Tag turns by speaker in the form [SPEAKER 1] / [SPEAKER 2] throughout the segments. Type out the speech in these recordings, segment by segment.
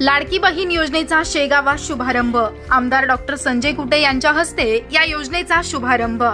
[SPEAKER 1] लाडकी बहीण योजनेचा शेगावात शुभारंभ. आमदार डॉक्टर संजय कुटे यांच्या हस्ते या योजनेचा शुभारंभ.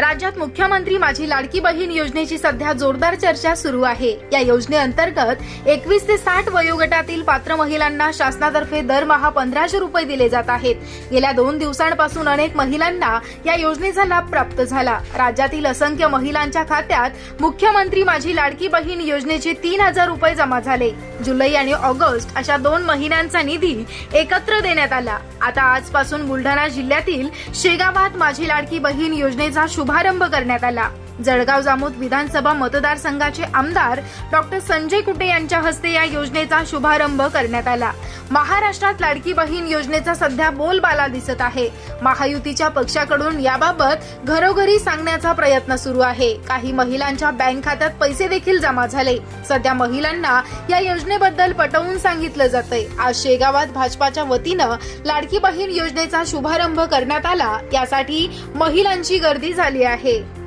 [SPEAKER 1] राज्यात मुख्यमंत्री माझी लाडकी बहीण योजनेची सध्या जोरदार चर्चा सुरू आहे. या योजनेअंतर्गत एकवीस ते साठ वयोगटातील पात्र महिलांना शासनातर्फे दरमहा पंधराशे रुपये दिले जात आहेत. गेल्या दोन दिवसांपासून अनेक महिलांना या योजनेचा लाभ प्राप्त झाला. राज्यातील असंख्य महिलांच्या खात्यात मुख्यमंत्री माझी लाडकी बहीण योजनेचे तीन हजार रुपये जमा झाले. जुलै आणि ऑगस्ट अशा दोन महिन्यांचा निधी एकत्र देण्यात आला. आता आजपासून बुलढाणा जिल्ह्यातील शेगावात माझी लाडकी बहीण योजनेचा शुभारंभ करण्यात आला. जळगाव जामोद विधानसभा मतदारसंघाचे आमदार डॉक्टर संजय कुटे यांच्या हस्ते या योजनेचा शुभारंभ करण्यात आला. महाराष्ट्रात लाडकी बहीण योजनेचा सध्या बोलबाला दिसत आहे. महायुतीच्या पक्षाकडून याबाबत घरोघरी सांगण्याचा प्रयत्न सुरू आहे. काही महिलांच्या बँक खात्यात पैसे देखील जमा झाले. सध्या महिलांना या योजनेबद्दल पटवून सांगितलं जातंय. आज शेगावात भाजपाच्या वतीनं लाडकी बहीण योजनेचा शुभारंभ करण्यात आला. यासाठी महिलांची गर्दी झाली आहे.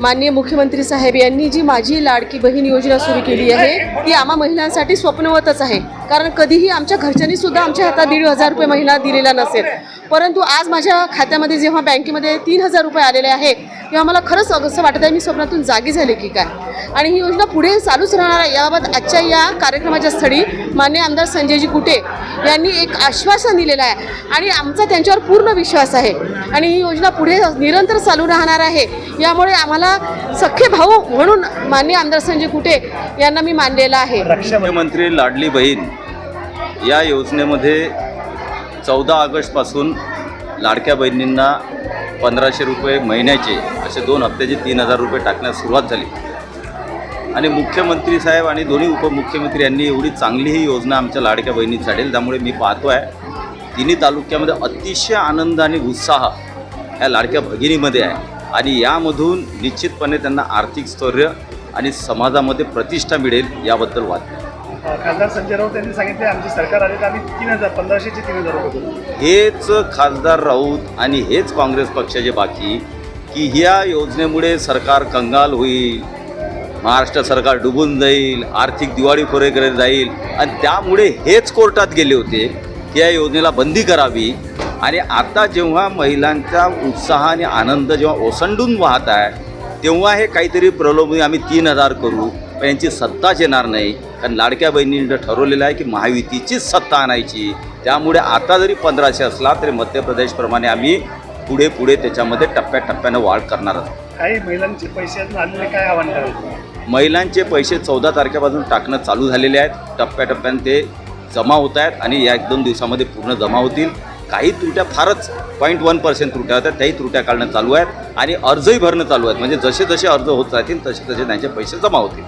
[SPEAKER 2] माननीय मुख्यमंत्री साहेब यांनी जी माझी लाडकी बहीण योजना सुरू केली आहे ती आम्हा महिलांसाठी स्वप्नवतच आहे. कारण कधीही आमच्या घरच्यांनी सुद्धा आमच्या हातात दीड हजार रुपये महिना दिलेला नसेल. परंतु आज माझ्या खात्यामध्ये जेव्हा बँकेमध्ये तीन हजार रुपये आलेले आहे तेव्हा मला खरंच असं वाटत आहे मी स्वप्नातून जागी झाले की काय? आणि ही योजना पुढे चालूच राहणार आहे. याबाबत आजच्या या कार्यक्रमाच्या स्थळी मान्य आमदार संजयजी कुटे यांनी एक आश्वासन दिलेलं आहे. आणि आमचा त्यांच्यावर पूर्ण विश्वास आहे. आणि ही योजना पुढे निरंतर चालू राहणार आहे. यामुळे आम्हाला सख्खे भाऊ म्हणून मान्य आमदार संजय कुटे यांना मी मानलेलं आहे.
[SPEAKER 3] मुख्यमंत्री लाडली बहीण या योजनेमध्ये चौदा ऑगस्टपासून लाडक्या बहिणींना पंधराशे रुपये महिन्याचे असे दोन हप्त्याचे तीन हजार रुपये टाकण्यास सुरुवात झाली. आणि मुख्यमंत्री साहेब आणि दोन्ही उपमुख्यमंत्री यांनी एवढी चांगली ही योजना आमच्या लाडक्या बहिणीसाठी त्यामुळे मी पाहतो आहे तिन्ही तालुक्यामध्ये अतिशय आनंद आणि उत्साह या लाडक्या भगिनीमध्ये आहे. आणि यामधून निश्चितपणे त्यांना आर्थिक स्थैर्य आणि समाजामध्ये प्रतिष्ठा मिळेल याबद्दल वाद.
[SPEAKER 4] खासदार संजय राऊत यांनी सांगितले आमचे सरकार आले तर आम्ही तीन हजार पंधराशेचे तीन हजार रुपये
[SPEAKER 3] हेच खासदार राऊत आणि हेच काँग्रेस पक्षाचे बाकी की ह्या योजनेमुळे सरकार कंगाल होईल महाराष्ट्र सरकार डुबून जाईल आर्थिक दिवाळीखोरीकडे जाईल. आणि त्यामुळे हेच कोर्टात गेले होते की या योजनेला बंदी करावी. आणि आता जेव्हा महिलांचा उत्साह आणि आनंद जेव्हा ओसंडून वाहत आहे तेव्हा हे काहीतरी प्रलोभन आम्ही तीन हजार करू पण यांची सत्ताच येणार नाही. कारण लाडक्या बहिणींनी ठरवलेलं आहे की महायुतीचीच सत्ता आणायची. त्यामुळे आता जरी पंधराशे असला तरी मध्य प्रदेशप्रमाणे आम्ही पुढे पुढे त्याच्यामध्ये टप्प्याटप्प्यानं वाढ करणार आहोत.
[SPEAKER 4] काही महिलांचे पैसे अजून आलेले काय आव्हान
[SPEAKER 3] महिलांचे पैसे चौदा तारखेपासून टाकणं चालू झालेले आहेत. टप्प्याटप्प्याने ते जमा होत आहेत आणि या एक दोन दिवसामध्ये पूर्ण जमा होतील. काही त्रुट्या फारच पॉईंट वन पर्सेंट त्रुट्या होत्या. त्याही त्रुट्या काढणं चालू आहेत आणि अर्जही भरणं चालू आहेत. म्हणजे जसे जसे अर्ज होत राहतील तसे तसे त्यांचे पैसे जमा होतील.